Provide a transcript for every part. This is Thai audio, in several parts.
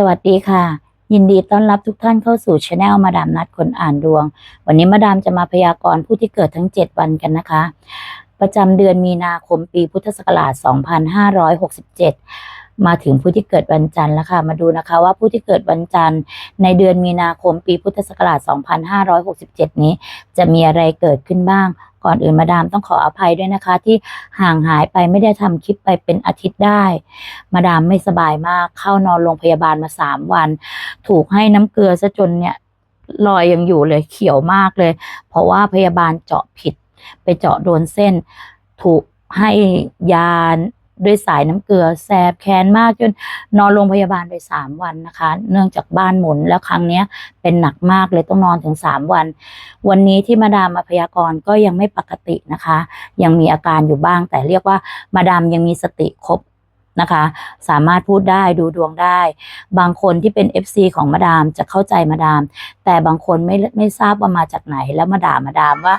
สวัสดีค่ะ ยินดีต้อนรับทุกท่านเข้าสู่ช anel มาดามนัดคนอ่านดวง วันนี้มาดามจะมาพยากรณ์ผู้ที่เกิดทั้ง 7 วันกันนะคะ ประจำเดือนมีนาคมปีพุทธศักราช 2567 มาถึงผู้ที่เกิดวันจันทร์แล้วค่ะ มาดูนะคะว่าผู้ที่เกิดวันจันทร์ในเดือนมีนาคมปีพุทธศักราช 2567 นี้ จะมีอะไรเกิดขึ้นบ้าง ก่อนอื่นมาดามต้องขออภัยด้วยนะคะ ที่ห่างหายไปไม่ได้ทำคลิปไปเป็นอาทิตย์ได้ มาดามไม่สบายมากเข้านอนโรงพยาบาลมาสามวัน ถูกให้น้ำเกลือซะจนเนี่ยรอยยังอยู่เลยเขียวมากเลย เพราะว่าพยาบาลเจาะผิด ไปเจาะโดนเส้น ถูกให้ยา ด้วยสายน้ำเกลือแสบแค้นมากจนนอนโรงพยาบาลไปสามวันนะคะ เนื่องจากบ้านหมุนแล้วครั้งเนี้ยเป็นหนักมากเลยต้องนอนถึงสามวัน วันนี้ที่มาดามมาพยากรณ์ก็ยังไม่ปกตินะคะ ยังมีอาการอยู่บ้าง แต่เรียกว่ามาดามยังมีสติครบนะคะ สามารถพูดได้ดูดวงได้ บางคนที่เป็น FC ของมาดามจะเข้าใจมาดาม แต่บางคนไม่ไม่ทราบว่ามาจากไหนแล้วมาด่ามาดามว่า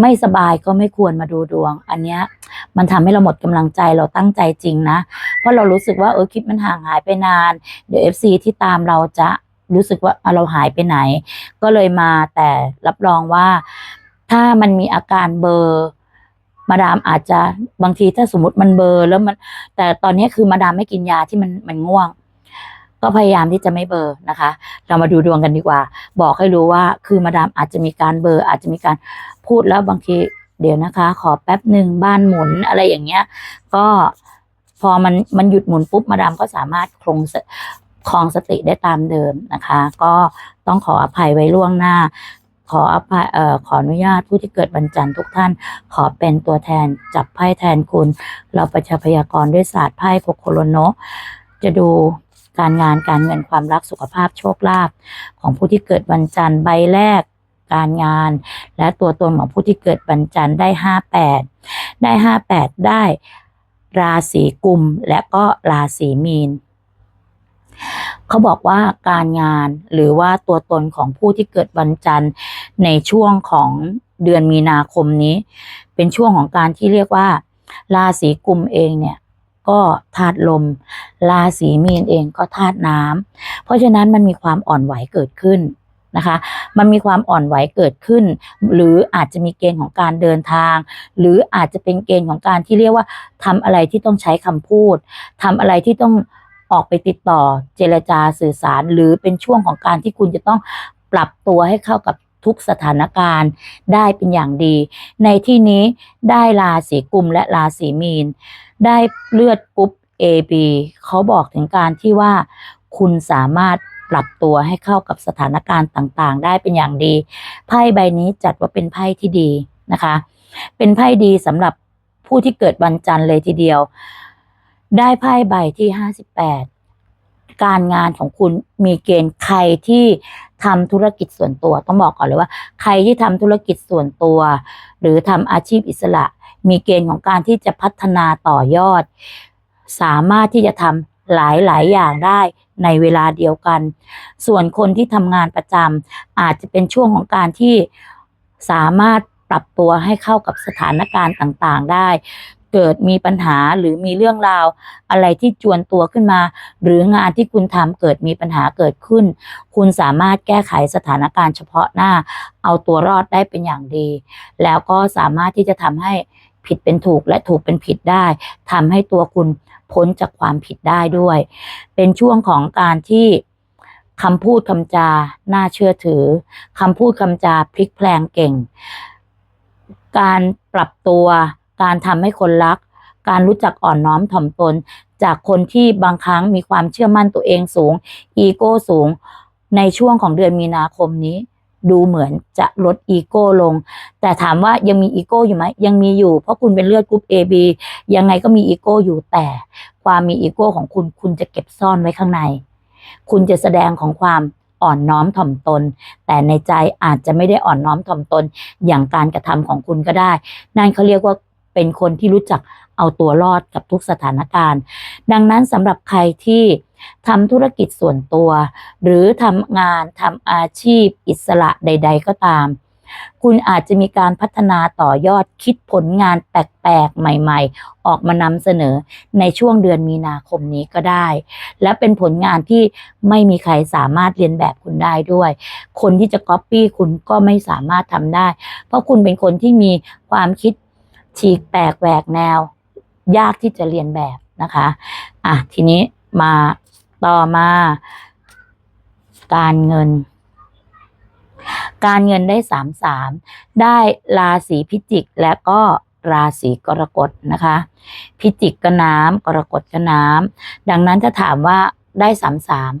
ไม่สบายก็ไม่ควรมาดูดวง อันเนี้ยมันทำให้เราหมดกำลังใจเราตั้งใจจริงนะ เพราะเรารู้สึกว่าเออคลิปมันห่างหายไปนาน เดี๋ยว FC ที่ตามเราจะรู้สึกว่าเราหายไปไหน ก็เลยมาแต่รับรองว่าถ้ามันมีอาการเบอร์มาดามอาจจะบางทีถ้าสมมติมันเบอร์แล้วมัน แต่ตอนนี้คือมาดามไม่กินยาที่มันมันง่วง ก็พยายามที่จะไม่เบอร์นะคะ เรามาดูดวงกันดีกว่า บอกให้รู้ว่าคือมาดามอาจจะมีการเบอร์อาจจะมีการ พูดแล้วบางทีเดี๋ยวนะคะ ขอแป๊บหนึ่งบ้านหมุนอะไรอย่างเงี้ย ก็พอมันมันหยุดหมุนปุ๊บมาดามก็สามารถคงครองสติได้ตามเดิมนะคะ ก็ต้องขออภัยไว้ล่วงหน้า ขออภัยเอ่อขออนุญาตผู้ที่เกิดวันจันทร์ทุกท่าน ขอเป็นตัวแทนจับไพ่แทนคุณ เราประชาพยากรด้วยศาสตร์ไพ่โคโคโรโนจะดูการงานการเงินความรักสุขภาพโชคลาภของผู้ที่เกิดวันจันทร์ใบแรก การงาน และตัวตนของผู้ที่เกิดวันจันทร์ได้ห้าแปดได้ห้าแปดได้ราศีกุมและก็ราศีมีน เขาบอกว่าการงานหรือว่าตัวตนของผู้ที่เกิดวันจันทร์ในช่วงของเดือนมีนาคมนี้ เป็นช่วงของการที่เรียกว่า ราศีกุมเองเนี่ยก็ธาตุลม ราศีมีนเองก็ธาตุน้ำเพราะฉะนั้นมันมีความอ่อนไหวเกิดขึ้น นะคะ มันมีความอ่อนไหวเกิดขึ้น หรืออาจจะมีเกณฑ์ของการเดินทาง หรืออาจจะเป็นเกณฑ์ของการที่เรียกว่าทำอะไรที่ต้องใช้คำพูดทำอะไรที่ต้องออกไปติดต่อเจรจาสื่อสาร หรือเป็นช่วงของการที่คุณจะต้องปรับตัวให้เข้ากับทุกสถานการณ์ได้เป็นอย่างดี ในที่นี้ได้ราศีกุมและราศีมีน ได้เลือดกรุ๊ป AB เขาบอกถึงการที่ว่าคุณสามารถ ปรับตัวให้เข้ากับสถานการณ์ต่างๆ ได้เป็นอย่างดี ไพ่ใบนี้จัดว่าเป็นไพ่ที่ดีนะคะ เป็นไพ่ดีสำหรับผู้ที่เกิดวันจันทร์เลยทีเดียว ได้ไพ่ใบที่58การงานของคุณมีเกณฑ์ใครที่ทำธุรกิจส่วนตัว ต้องบอกก่อนเลยว่า ใครที่ทำธุรกิจส่วนตัว หรือทำอาชีพอิสระ มีเกณฑ์ของการที่จะพัฒนาต่อยอด สามารถที่จะทำ หลายๆอย่างได้ในเวลาเดียวกัน ส่วนคนที่ทำงานประจำอาจจะเป็นช่วงของการที่สามารถปรับตัวให้เข้ากับสถานการณ์ต่างๆได้ เกิดมีปัญหาหรือมีเรื่องราว อะไรที่จวนตัวขึ้นมา หรืองานที่คุณทำเกิดมีปัญหาเกิดขึ้น คุณสามารถแก้ไขสถานการณ์เฉพาะหน้า เอาตัวรอดได้เป็นอย่างดี แล้วก็สามารถที่จะทำให้ ผิดเป็นถูกและถูกเป็นผิดได้ทำให้ตัวคุณพ้นจากความผิดได้ด้วย เป็นช่วงของการที่คำพูดคำจา น่าเชื่อถือคำพูดคำจาพลิกแพลงเก่ง การปรับตัว การทำให้คนรัก การรู้จักอ่อนน้อมถ่อมตน จากคนที่บางครั้งมีความเชื่อมั่นตัวเองสูง อีโก้สูง ในช่วงของเดือนมีนาคมนี้ ดูเหมือนจะลดอีโก้ลง แต่ถามว่ายังมีอีโก้อยู่ไหมยังมีอยู่ เพราะคุณเป็นเลือดกรุ๊ป AB ยังไงก็มีอีโก้อยู่แต่ ความมีอีโก้ของคุณคุณจะเก็บซ่อนไว้ข้างใน คุณจะแสดงของความอ่อนน้อมถ่อมตน แต่ในใจอาจจะไม่ได้อ่อนน้อมถ่อมตน อย่างการกระทำของคุณก็ได้ นั่นเขาเรียกว่าเป็นคนที่รู้จักเอาตัวรอดกับทุกสถานการณ์ ดังนั้นสำหรับใครที่ ทำธุรกิจส่วนตัว หรือทำงานทำอาชีพอิสระใด ๆ ก็ตาม คุณอาจจะมีการพัฒนาต่อยอดคิดผลงานแปลกๆ ใหม่ๆ ออกมานำเสนอในช่วงเดือนมีนาคมนี้ก็ได้ และเป็นผลงานที่ไม่มีใครสามารถเรียนแบบคุณได้ด้วย คนที่จะก๊อปปี้คุณก็ไม่สามารถทำได้ เพราะคุณเป็นคนที่มีความคิดฉีกแปลกแหวกแนว ยากที่จะเรียนแบบนะคะ อะ ทีนี้มา ต่อมา การเงิน การเงินได้สามสามได้ราศีพิจิกและก็ราศีกรกฎนะคะ พิจิกก็น้ำกรกฎก็น้ำดังนั้นถ้าถามว่าได้สามสาม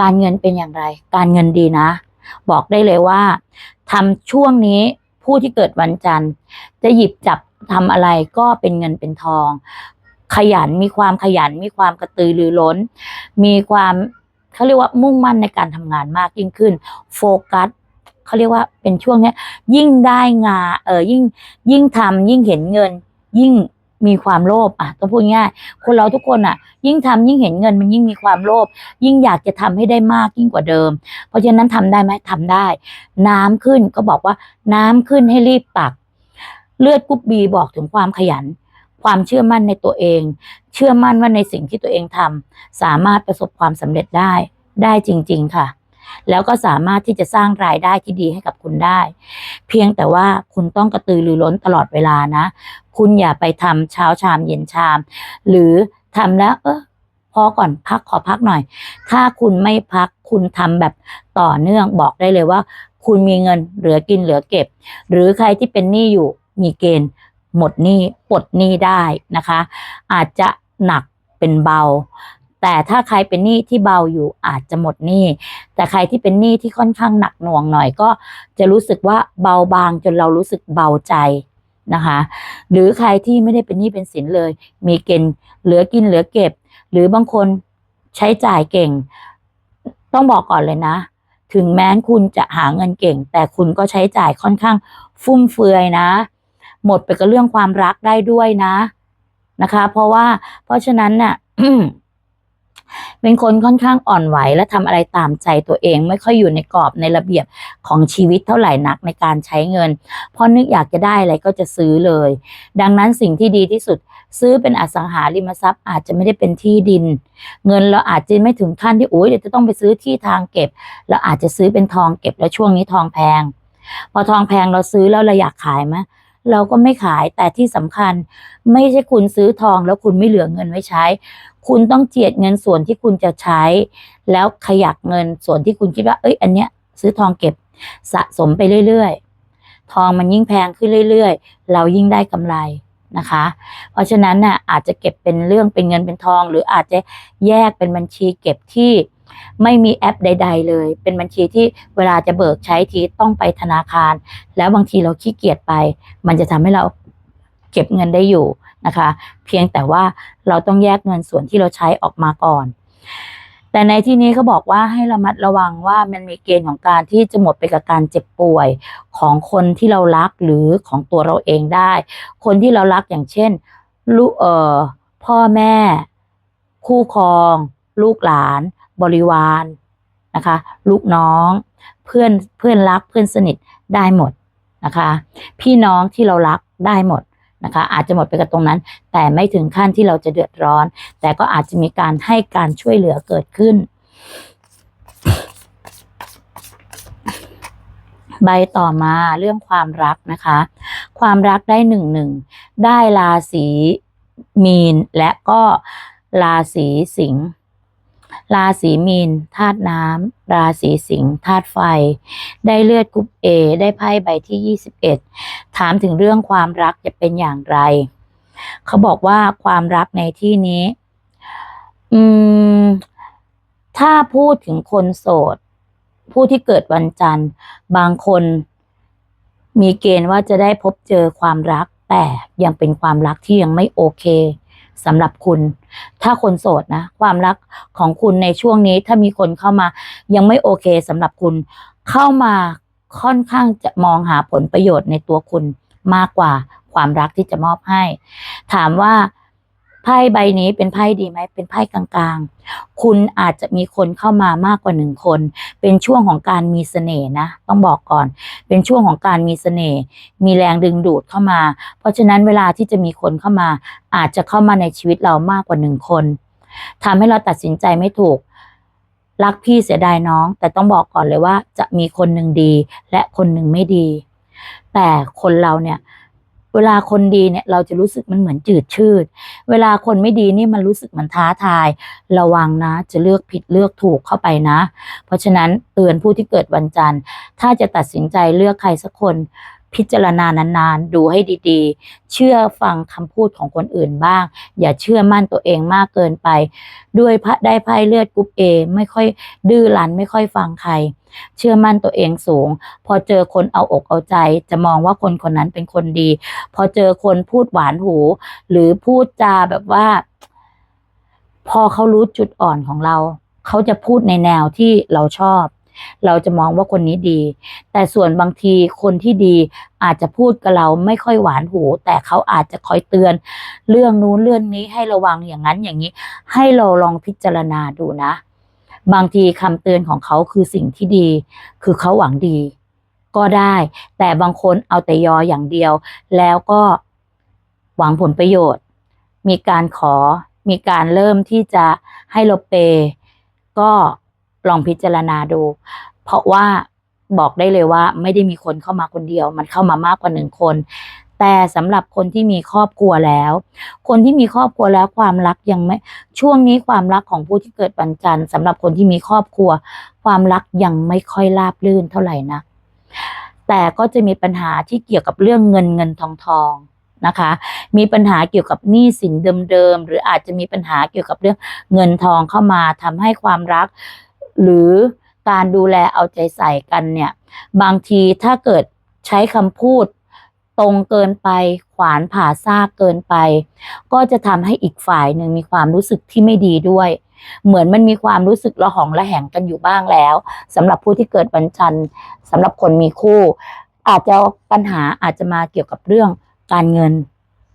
การเงินเป็นอย่างไร การเงินดีนะ บอกได้เลยว่าทำช่วงนี้ผู้ที่เกิดวันจันทร์ จะหยิบจับทำอะไรก็เป็นเงินเป็นทอง ขยันมีความขยันมีความกระตือรือร้น มีความเขาเรียกว่ามุ่งมั่นในการทำงานมากยิ่งขึ้น โฟกัสเขาเรียกว่าเป็นช่วงเนี้ย ยิ่งได้งานเออยิ่งยิ่งทำยิ่งเห็นเงิน ยิ่งมีความโลภอะต้องพูดง่ายคนเราทุกคนอะ ยิ่งทำยิ่งเห็นเงินมันยิ่งมีความโลภยิ่งอยากจะทำให้ได้มากยิ่งกว่าเดิม เพราะฉะนั้นทำได้ไหมทำได้ น้ำขึ้นก็บอกว่าน้ำขึ้นให้รีบตัก เลือดกรุ๊ปบีบอกถึงความขยัน ความเชื่อมั่นในตัวเอง เชื่อมั่นว่าในสิ่งที่ตัวเองทำสามารถประสบความสำเร็จได้ได้จริง ๆ ค่ะ แล้วก็สามารถที่จะสร้างรายได้ที่ดีให้กับคุณได้ เพียงแต่ว่าคุณต้องกระตือรือร้นตลอดเวลานะ คุณอย่าไปทำเช้าชามเย็นชาม หรือทำแล้วเออพอก่อนพักขอพักหน่อย ถ้าคุณไม่พักคุณทำแบบต่อเนื่องบอกได้เลยว่า คุณมีเงินเหลือกินเหลือเก็บ หรือใครที่เป็นหนี้อยู่มีเกณฑ์ หมดหนี้ปลดหนี้ได้นะคะ อาจจะหนักเป็นเบา แต่ถ้าใครเป็นหนี้ที่เบาอยู่อาจจะหมดหนี้ แต่ใครที่เป็นหนี้ที่ค่อนข้างหนักหน่วงหน่อยก็จะรู้สึกว่าเบาบางจนเรารู้สึกเบาใจนะคะ หรือใครที่ไม่ได้เป็นหนี้เป็นสินเลย มีเกณฑ์เหลือกินเหลือเก็บ หรือบางคนใช้จ่ายเก่ง ต้องบอกก่อนเลยนะ ถึงแม้คุณจะหาเงินเก่ง แต่คุณก็ใช้จ่ายค่อนข้างฟุ่มเฟือยนะ หมดไปกับเรื่องความรักได้ด้วยนะนะคะ เพราะว่าเพราะฉะนั้นน่ะเป็นคนค่อนข้างอ่อนไหวและทำอะไรตามใจตัวเองไม่ค่อยอยู่ในกรอบในระเบียบของชีวิตเท่าไหร่นักในการใช้เงินพราะนึกอยากจะได้อะไรก็จะซื้อเลย ดังนั้นสิ่งที่ดีที่สุด ซื้อเป็นอสังหาริมทรัพย์อาจจะไม่ได้เป็นที่ดิน เงินเราอาจจะไม่ถึงขั้นที่โอ้ยเดี๋ยวจะต้องไปซื้อที่ทางเก็บ เราอาจจะซื้อเป็นทองเก็บแล้วช่วงนี้ทองแพง พอทองแพงเราซื้อแล้วเราอยากขายไหม เราก็ไม่ขายแต่ที่สำคัญ ไม่ใช่คุณซื้อทองแล้วคุณไม่เหลือเงินไว้ใช้ คุณต้องเจียดเงินส่วนที่คุณจะใช้ แล้วขยักเงินส่วนที่คุณคิดว่า เอ้ย อันเนี้ย ซื้อทองเก็บสะสมไปเรื่อยๆ ทองมันยิ่งแพงขึ้นเรื่อยๆ เรายิ่งได้กำไรนะคะ เพราะฉะนั้นน่ะอาจจะเก็บเป็นเรื่องเป็นเงินเป็นทอง หรืออาจจะแยกเป็นบัญชีเก็บที่ ไม่มีแอปใด ๆ เลย เป็นบัญชีที่เวลาจะเบิกใช้ทีต้องไปธนาคาร แล้วบางทีเราขี้เกียจไป มันจะทำให้เราเก็บเงินได้อยู่นะคะ เพียงแต่ว่าเราต้องแยกเงินส่วนที่เราใช้ออกมาก่อน แต่ในที่นี้เขาบอกว่าให้ระมัดระวังว่ามันมีเกณฑ์ของการที่จะหมดไปกับการเจ็บป่วยของคนที่เรารักหรือของตัวเราเองได้ คนที่เรารักอย่างเช่นลูกเอ่อพ่อแม่ คู่ครอง ลูกหลาน บริวารนะคะ ลูกน้องเพื่อนเพื่อนรักเพื่อนสนิทได้หมดนะคะ พี่น้องที่เรารักได้หมดนะคะ อาจจะหมดไปกับตรงนั้น แต่ไม่ถึงขั้นที่เราจะเดือดร้อน แต่ก็อาจจะมีการให้การช่วยเหลือเกิดขึ้น ใบต่อมาเรื่องความรักนะคะ ความรักได้หนึ่งหนึ่งได้ราศีมีนและก็ราศีสิงห์ ราศีมีนธาตุน้ำ ราศีสิงห์ธาตุไฟ ได้เลือดกรุ๊ปเอได้ไพ่ใบที่ 21 ถามถึงเรื่องความรักจะเป็นอย่างไร เขาบอกว่าความรักในที่นี้ อืม ถ้าพูดถึงคนโสด ผู้ที่เกิดวันจันทร์ บางคน มีเกณฑ์ว่าจะได้พบเจอความรักแต่ยังเป็นความรักที่ยังไม่โอเค สำหรับคุณ ถ้าคนโสดนะ ความรักของคุณในช่วงนี้ ถ้ามีคนเข้ามา ยังไม่โอเคสำหรับคุณ เข้ามาค่อนข้างจะมองหาผลประโยชน์ในตัวคุณมากกว่าความรักที่จะมอบให้ ถามว่า ไพ่ใบนี้เป็นไพ่ดีไหมเป็นไพ่กลางๆ คุณอาจจะมีคนเข้ามามากกว่าหนึ่งคน เป็นช่วงของการมีเสน่ห์นะ ต้องบอกก่อน เป็นช่วงของการมีเสน่ห์มีแรงดึงดูดเข้ามา เพราะฉะนั้นเวลาที่จะมีคนเข้ามา อาจจะเข้ามาในชีวิตเรามากกว่าหนึ่งคนทำให้เราตัดสินใจไม่ถูกรักพี่เสียดายน้อง แต่ต้องบอกก่อนเลยว่าจะมีคนหนึ่งดีและคนหนึ่งไม่ดี แต่คนเราเนี่ย เวลาคนดีเนี่ยเราจะรู้สึกมันเหมือนจืดชืด เวลาคนไม่ดีนี่มันรู้สึกมันท้าทาย ระวังนะ จะเลือกผิดเลือกถูกเข้าไปนะ เพราะฉะนั้นเตือนผู้ที่เกิดวันจันทร์ ถ้าจะตัดสินใจเลือกใครสักคน พิจารณานานๆ ดูให้ดีๆ เชื่อฟังคำพูดของคนอื่นบ้าง อย่าเชื่อมั่นตัวเองมากเกินไป ด้วยพระได้ไพ่เลือดกรุ๊ปเอไม่ค่อยดื้อรั้นไม่ค่อยฟังใคร เชื่อมั่นตัวเองสูง พอเจอคนเอาอกเอาใจ จะมองว่าคนคนนั้นเป็นคนดี พอเจอคนพูดหวานหู หรือพูดจาแบบว่า พอเขารู้จุดอ่อนของเรา เขาจะพูดในแนวที่เราชอบ เราจะมองว่าคนนี้ดี แต่ส่วนบางทีคนที่ดีอาจจะพูดกับเราไม่ค่อยหวานหู แต่เขาอาจจะคอยเตือน เรื่องนู้นเรื่องนี้ให้ระวังอย่างนั้นอย่างนี้ ให้เราลองพิจารณาดูนะ บางทีคำเตือนของเขาคือสิ่งที่ดี คือเขาหวังดี ก็ได้ แต่บางคนเอาแต่ยออย่างเดียว แล้วก็หวังผลประโยชน์ มีการขอมีการเริ่มที่จะให้เราเปย์ก็ ลองพิจารณาดู เพราะว่าบอกได้เลยว่าไม่ได้มีคนเข้ามาคนเดียว มันเข้ามามากกว่าหนึ่งคน แต่สำหรับคนที่มีครอบครัวแล้ว คนที่มีครอบครัวแล้วความรักยังไม่ ช่วงนี้ความรักของผู้ที่เกิดวันจันทร์สำหรับคนที่มีครอบครัว ความรักยังไม่ค่อยราบรื่นเท่าไหร่นะแต่ก็จะมีปัญหาที่เกี่ยวกับเรื่องเงินเงินทองทองนะคะ มีปัญหาเกี่ยวกับหนี้สินเดิมๆหรืออาจจะมีปัญหาเกี่ยวกับเรื่องเงินทองเข้ามาทำให้ความรัก หรือการดูแลเอาใจใส่กันเนี่ย บางทีถ้าเกิดใช้คำพูดตรงเกินไปขวานผ่าซากเกินไป ก็จะทำให้อีกฝ่ายหนึ่งมีความรู้สึกที่ไม่ดีด้วย เหมือนมันมีความรู้สึกระหองระแหงกันอยู่บ้างแล้วสำหรับผู้ที่เกิดวันจันทร์สำหรับคนมีคู่ อาจจะปัญหาอาจจะมาเกี่ยวกับเรื่องการเงิน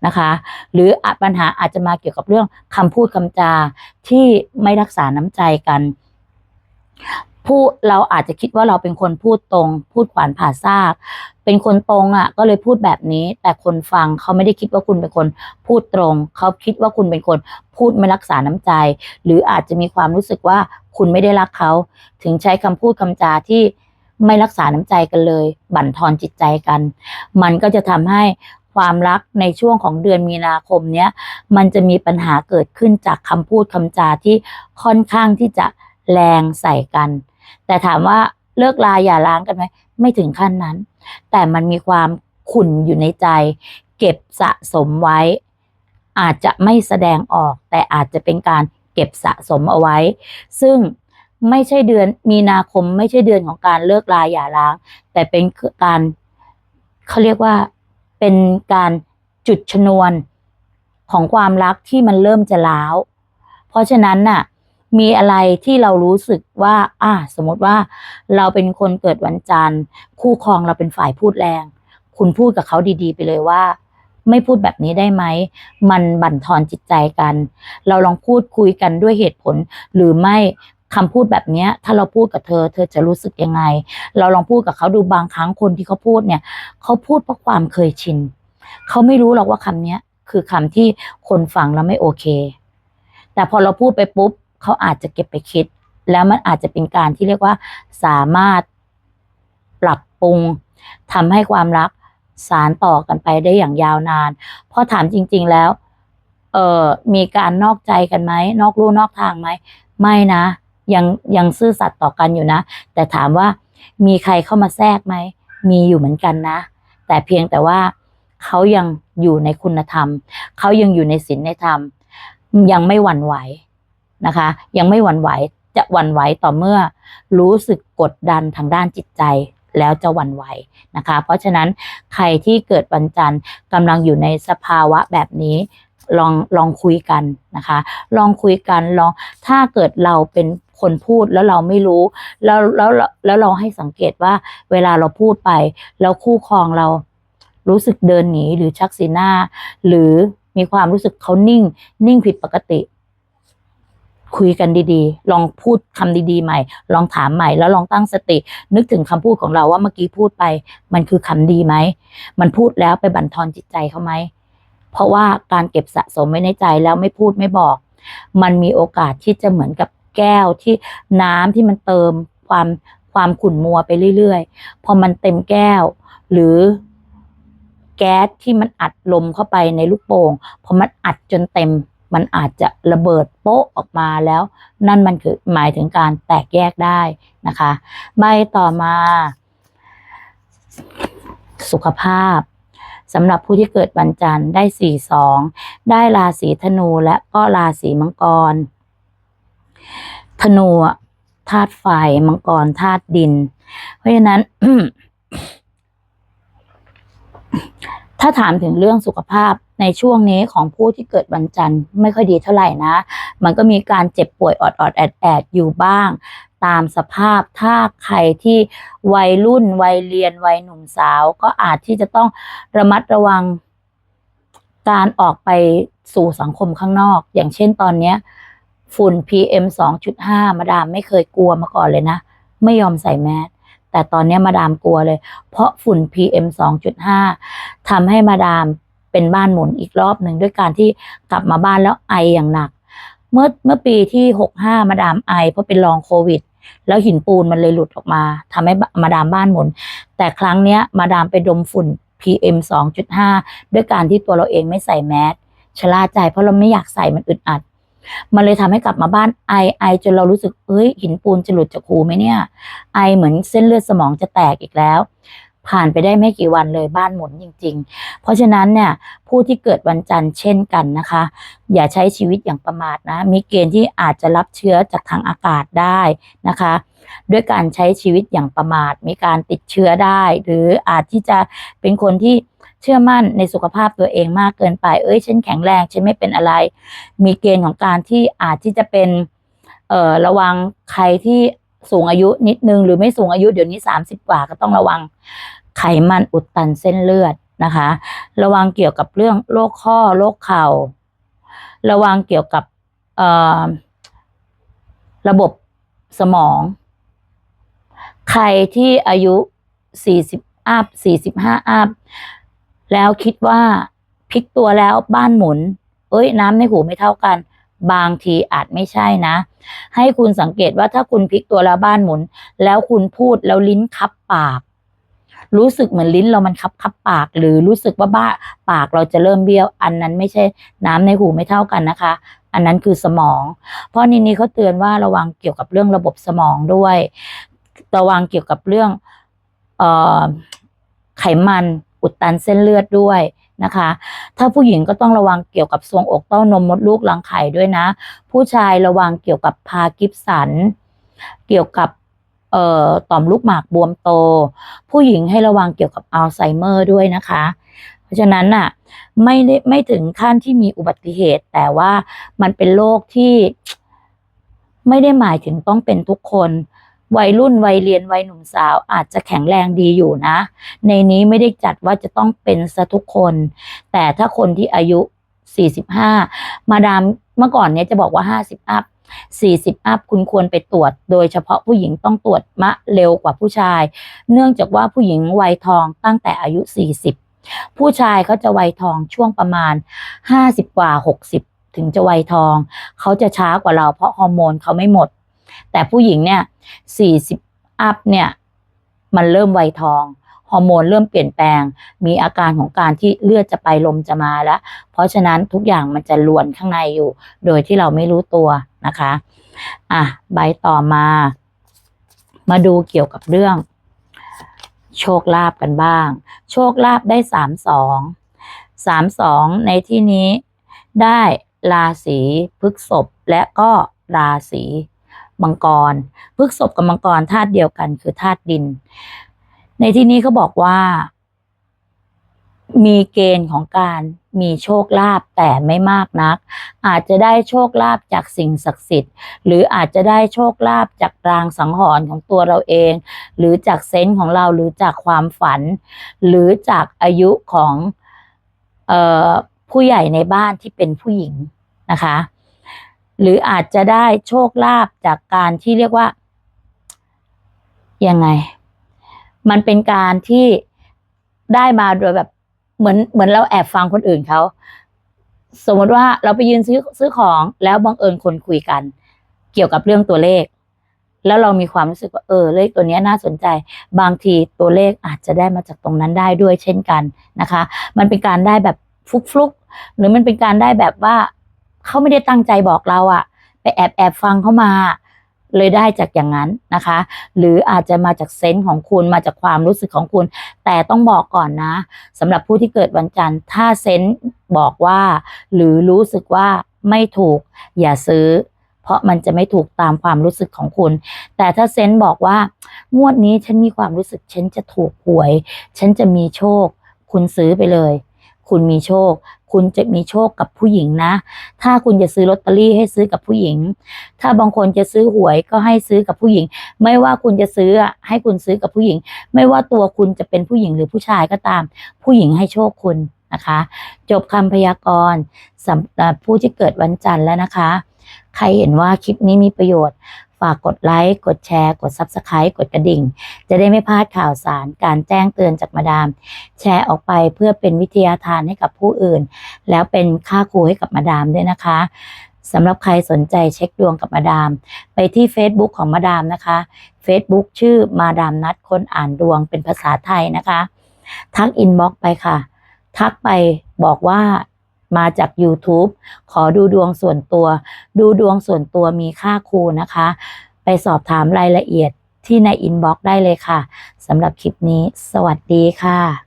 นะคะ หรืออาจปัญหาอาจจะมาเกี่ยวกับเรื่องคำพูดคำจาที่ไม่รักษาน้ำใจกัน พูดเราอาจจะคิดว่าเราเป็นคนพูดตรง พูดขวานผ่าซาก เป็นคนตรงอะ ก็เลยพูดแบบนี้ แต่คนฟังเขาไม่ได้คิดว่าคุณเป็นคนพูดตรง เขาคิดว่าคุณเป็นคนพูดไม่รักษาน้ำใจ หรืออาจจะมีความรู้สึกว่าคุณไม่ได้รักเขา ถึงใช้คำพูดคำจาที่ไม่รักษาน้ำใจกันเลย บั่นทอนจิตใจกัน มันก็จะทำให้ความรักในช่วงของเดือนมีนาคมเนี้ยมันจะมีปัญหาเกิดขึ้นจากคำพูดคำจาที่ค่อนข้างที่จะ แรงใส่กัน แต่ถามว่าเลิกลาอย่าล้างกันไหมไม่ถึงขั้นนั้น แต่มันมีความขุ่นอยู่ในใจ เก็บสะสมไว้ อาจจะไม่แสดงออก แต่อาจจะเป็นการเก็บสะสมเอาไว้ ซึ่งไม่ใช่เดือนมีนาคมไม่ใช่เดือนของการเลิกลาอย่าล้าง แต่เป็นการเขาเรียกว่าเป็นการจุดชนวนของความรักที่มันเริ่มจะล้าว เพราะฉะนั้นน่ะ มีอะไรที่เรารู้สึกว่า อ่า สมมติว่าเราเป็นคนเกิดวันจันทร์ คู่ครองเราเป็นฝ่ายพูดแรง คุณพูดกับเขาดีๆ ไปเลยว่า ไม่พูดแบบนี้ได้ไหม มันบั่นทอนจิตใจกัน เราลองพูดคุยกันด้วยเหตุผล หรือไม่คำพูดแบบเนี้ยถ้าเราพูดกับเธอ เธอจะรู้สึกยังไง เราลองพูดกับเขาดูบางครั้งคนที่เขาพูดเนี่ย เขาพูดเพราะความเคยชินเขาไม่รู้หรอกว่าคำเนี้ยคือคำที่คนฟังแล้วไม่โอเค แต่พอเราพูดไปปุ๊บ เขาอาจจะเก็บไปคิด แล้วมันอาจจะเป็นการที่เรียกว่าสามารถปรับปรุงทำให้ความรักสารต่อกันไปได้อย่างยาวนาน เพราะถามจริง ๆแล้ว เออมีการนอกใจกันไหมนอกลู่นอกทางไหมไม่นะยังยังซื่อสัตย์ต่อกันอยู่นะ แต่ถามว่ามีใครเข้ามาแทรกไหมมีอยู่เหมือนกันนะ แต่เพียงแต่ว่าเขายังอยู่ในคุณธรรม เขายังอยู่ในศีลในธรรม ยังไม่หวั่นไหว นะคะ ยังไม่หวั่นไหวจะหวั่นไหวต่อเมื่อรู้สึกกดดันทางด้านจิตใจแล้วจะหวั่นไหวนะคะ เพราะฉะนั้นใครที่เกิดวันจันทร์กำลังอยู่ในสภาวะแบบนี้ลองลองคุยกันนะคะ ลองคุยกันลองถ้าเกิดเราเป็นคนพูดแล้วเราไม่รู้ แล้วแล้วแล้วเราให้สังเกตว่าเวลาเราพูดไป แล้วคู่ครองเรารู้สึกเดินหนีหรือชักสีหน้า หรือมีความรู้สึกเขานิ่ง นิ่งผิดปกติ คุยกันดีๆ ลองพูดคำดีๆใหม่ ลองถามใหม่ แล้วลองตั้งสติ นึกถึงคำพูดของเราว่าเมื่อกี้พูดไป มันคือคำดีไหม มันพูดแล้วไปบั่นทอนจิตใจเขาไหม เพราะว่าการเก็บสะสมไว้ในใจแล้วไม่พูดไม่บอก มันมีโอกาสที่จะเหมือนกับแก้วที่น้ำที่มันเติมความความขุ่นมัวไปเรื่อยๆ พอมันเต็มแก้ว หรือแก๊สที่มันอัดลมเข้าไปในลูกโป่งพอมันอัดจนเต็ม มันอาจจะระเบิดโป๊ะออกมาแล้ว นั่นมันคือหมายถึงการแตกแยกได้นะคะใบต่อมา สุขภาพสำหรับผู้ที่เกิดวันจันทร์ได้สี่สองได้ราศีธนูและก็ราศีมังกร ธนูธาตุไฟมังกรธาตุดิน เพราะฉะนั้น ถ้าถามถึงเรื่องสุขภาพในช่วงนี้ของผู้ที่เกิดวันจันทร์ไม่ค่อยดีเท่าไหร่นะ มันก็มีการเจ็บป่วยออดๆแอดแอดๆอยู่บ้าง ตามสภาพถ้าใครที่วัยรุ่นวัยเรียนวัยหนุ่มสาว ก็อาจที่จะต้องระมัดระวังการออกไปสู่สังคมข้างนอก อย่างเช่นตอนนี้ฝุ่น PM 2.5 มาดามไม่เคยกลัวมาก่อนเลยนะ ไม่ยอมใส่แมส แต่ตอนนี้มาดามกลัวเลย เพราะฝุ่น PM 2.5ทำให้มาดามเป็นบ้านหมุนอีกรอบหนึ่งด้วยการที่กลับมาบ้านแล้วไออย่างหนัก เมื่อเมื่อปีที่ 65 มาดามไอ เพราะเป็นลองโควิด แล้วหินปูนมันเลยหลุดออกมาทำให้มาดามบ้านหมุน แต่ครั้งเนี้ยมาดามไปดมฝุ่น PM 2.5 ด้วยการที่ตัวเราเองไม่ใส่แมสชะล่าใจเพราะเราไม่อยากใส่มันอึดอัด มันเลยทำให้กลับมาบ้านไอไอจนเรารู้สึกเอ้ยหินปูนจะหลุดจากหูไหมเนี่ย ไอเหมือนเส้นเลือดสมองจะแตกอีกแล้ว ผ่านไปได้ไม่กี่วันเลยบ้านหมุนจริง ๆ เพราะฉะนั้นเนี่ยผู้ที่เกิดวันจันทร์เช่นกันนะคะ อย่าใช้ชีวิตอย่างประมาทนะ มีเกณฑ์ที่อาจจะรับเชื้อจากทางอากาศได้นะคะด้วยการใช้ชีวิตอย่างประมาท มีการติดเชื้อได้ หรืออาจที่จะเป็นคนที่ เชื่อมั่นในสุขภาพตัวเองมากเกินไป เอ้ยฉันแข็งแรงฉันไม่เป็นอะไร มีเกณฑ์ของการที่อาจที่จะเป็นเอ่อระวังใครที่สูงอายุนิดนึง หรือไม่สูงอายุเดี๋ยวนี้สามสิบกว่าก็ต้องระวังไขมันอุดตันเส้นเลือดนะคะ ระวังเกี่ยวกับเรื่องโรคข้อโรคเข่า ระวังเกี่ยวกับเอ่อระบบสมอง ใครที่อายุสี่สิบอัพสี่สิบห้าอัพ แล้วคิดว่าพลิกตัวแล้วบ้านหมุน เอ้ยน้ำในหูไม่เท่ากัน บางทีอาจไม่ใช่นะ ให้คุณสังเกตว่าถ้าคุณพลิกตัวแล้วบ้านหมุน แล้วคุณพูดแล้วลิ้นคับปาก รู้สึกเหมือนลิ้นเรามันคับคับปาก หรือรู้สึกว่าบ้าปากเราจะเริ่มเบี้ยว อันนั้นไม่ใช่ น้ำในหูไม่เท่ากันนะคะ อันนั้นคือสมอง เพราะนี่นี่เขาเตือนว่าระวังเกี่ยวกับเรื่องระบบสมองด้วยระวังเกี่ยวกับเรื่องออไขมัน อุดตันเส้นเลือดด้วยนะคะ ถ้าผู้หญิงก็ต้องระวังเกี่ยวกับทรวงอกเต้านมมดลูกรังไข่ด้วยนะ ผู้ชายระวังเกี่ยวกับพาร์กินสัน เกี่ยวกับเอ่อต่อมลูกหมากบวมโต ผู้หญิงให้ระวังเกี่ยวกับอัลไซเมอร์ด้วยนะคะ เพราะฉะนั้นน่ะไม่ได้ไม่ถึงขั้นที่มีอุบัติเหตุ แต่ว่ามันเป็นโรคที่ไม่ได้หมายถึงต้องเป็นทุกคน วัยรุ่นวัยเรียนวัยหนุ่มสาวอาจจะแข็งแรงดีอยู่นะ ในนี้ไม่ได้จัดว่าจะต้องเป็นซะทุกคน แต่ถ้าคนที่อายุ 45 มาดามเมื่อก่อนเนี้ยจะบอกว่า 50 อัพ40 อัพคุณควรไปตรวจ โดยเฉพาะผู้หญิงต้องตรวจมะเร็วกว่าผู้ชาย เนื่องจากว่าผู้หญิงวัยทองตั้งแต่อายุ 40 ผู้ชายเขาจะวัยทองช่วงประมาณ 50 กว่า 60 ถึงจะวัยทอง เขาจะช้ากว่าเราเพราะฮอร์โมนเขาไม่หมด แต่ผู้หญิงเนี่ย40อัพเนี่ยมันเริ่มวัยทองฮอร์โมนเริ่มเปลี่ยนแปลง มีอาการของการที่เลือดจะไปลมจะมาแล้ว เพราะฉะนั้นทุกอย่างมันจะลวนข้างในอยู่ โดยที่เราไม่รู้ตัวนะคะอะใบต่อมา มาดูเกี่ยวกับเรื่อง โชคลาภกันบ้าง โชคลาภได้สามสองสามสองในที่นี้ได้ราศีพฤกษภและก็ราศี มังกรพฤกษภกับมังกรธาตุเดียวกันคือธาตุดิน ในที่นี้เขาบอกว่า มีเกณฑ์ของการมีโชคลาภแต่ไม่มากนัก อาจจะได้โชคลาภจากสิ่งศักดิ์สิทธิ์ หรืออาจจะได้โชคลาภจากรางสังหรณ์ของตัวเราเอง หรือจากเซนส์ของเราหรือจากความฝัน หรือจากอายุของออผู้ใหญ่ในบ้านที่เป็นผู้หญิงนะคะ หรืออาจจะได้โชคลาภจากการที่เรียกว่ายังไง มันเป็นการที่ได้มาโดยแบบเหมือนเหมือนเราแอบฟังคนอื่นเขาสมมติว่าเราไปยืนซื้อซื้อของแล้วบังเอิญคนคุยกัน เกี่ยวกับเรื่องตัวเลข แล้วเรามีความรู้สึกว่าเออเลขตัวนี้น่าสนใจ บางทีตัวเลขอาจจะได้มาจากตรงนั้นได้ด้วยเช่นกันนะคะ มันเป็นการได้แบบฟลุกๆหรือมันเป็นการได้แบบว่า เขาไม่ได้ตั้งใจบอกเราอะไปแอบแอบฟังเขามา เลยได้จากอย่างนั้นนะคะ หรืออาจจะมาจากเซนส์ของคุณมาจากความรู้สึกของคุณ แต่ต้องบอกก่อนนะสำหรับผู้ที่เกิดวันจันทร์ ถ้าเซนส์บอกว่า หรือรู้สึกว่าไม่ถูก อย่าซื้อ เพราะมันจะไม่ถูกตามความรู้สึกของคุณ แต่ถ้าเซนส์บอกว่า งวดนี้ฉันมีความรู้สึกฉันจะถูกหวย ฉันจะมีโชค คุณซื้อไปเลย คุณมีโชค คุณจะมีโชคกับผู้หญิงนะ ถ้าคุณจะซื้อลอตเตอรี่ให้ซื้อกับผู้หญิง ถ้าบางคนจะซื้อหวยก็ให้ซื้อกับผู้หญิง ไม่ว่าคุณจะซื้อให้คุณซื้อกับผู้หญิง ไม่ว่าตัวคุณจะเป็นผู้หญิงหรือผู้ชายก็ตาม ผู้หญิงให้โชคคุณนะคะ จบคำพยากรณ์สำหรับผู้ที่เกิดวันจันทร์แล้วนะคะ ใครเห็นว่าคลิปนี้มีประโยชน์ ฝากกดไลค์ กดแชร์ กด Subscribe กดกระดิ่ง จะได้ไม่พลาดข่าวสาร การแจ้งเตือนจากมาดาม แชร์ออกไปเพื่อเป็นวิทยาทานให้กับผู้อื่น แล้วเป็นค่าครูให้กับมาดามด้วยนะคะสำหรับใครสนใจเช็คดวงกับมาดาม ไปที่ Facebook ของมาดามนะคะ Facebook ชื่อมาดามนัดคนอ่านดวงเป็นภาษาไทยนะคะ ทักอินบ็อกไปค่ะ ทักไปบอกว่า มาจาก YouTube ขอดูดวงส่วนตัว ดูดวงส่วนตัวมีค่าครูนะคะ ไปสอบถามรายละเอียดที่ในอินบ็อกซ์ได้เลยค่ะสำหรับคลิปนี้ สวัสดีค่ะ